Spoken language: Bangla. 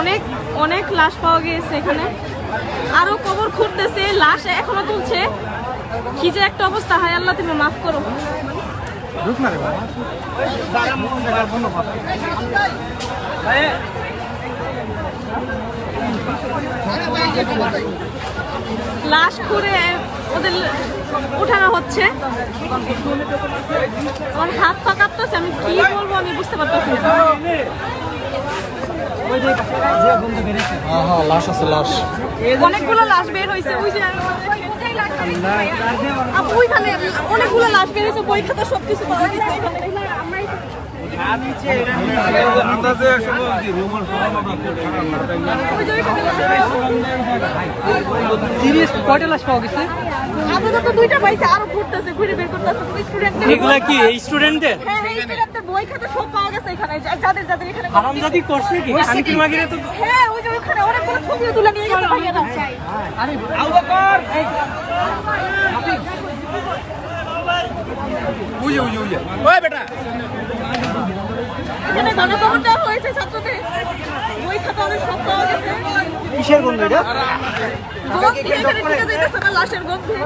অনেক অনেক লাশ পাওয়া গিয়েছে এখানে। আরও কবর খুঁড়তেছে লাশ এখনও তুলছে। কি যে একটা অবস্থা হয় আল্লাহ তুমি মাফ করো। লাশ খুঁড়ে ওদের উঠানো হচ্ছে। আমার হাত পা কাঁপতেছে আমি কি বলব আমি বুঝতে পারতেছি না। হ্যাঁ লাশ আছে লাশ অনেকগুলো লাশ বের হয়েছে ওই যে ওইখানে অনেকগুলো লাশ বের হয়েছে বই খাতা সবকিছু পাওয়া গেছে এখানে। ওই যে ওইখানে সিরিয়াস কয়টা লাশ পাওয়া গেছে আপাতত দুইটা পাইছে আরও ঘুরতেছে ঘুরে বের করতেছে। এগুলা কি স্টুডেন্টদের এই স্টুডেন্টের বই খাতা সব পাওয়া গেছে এখানে। যাদের যাদের এখানে হারামজাদি করছে কি? শান্তি মাগিরে তো হ্যাঁ ওই যে ওখানে অনেকগুলো ছবিও তুলে নিয়ে গেছে ভাইয়ারা এখানে গণকবর হয়েছে ছাত্রদের। বই খাতা অনেক সব পাওয়া গেছে। কিসের গন্ধ এটা? গন্ধ এখানে ঢুকে যাইতেছে না লাশের গন্ধে।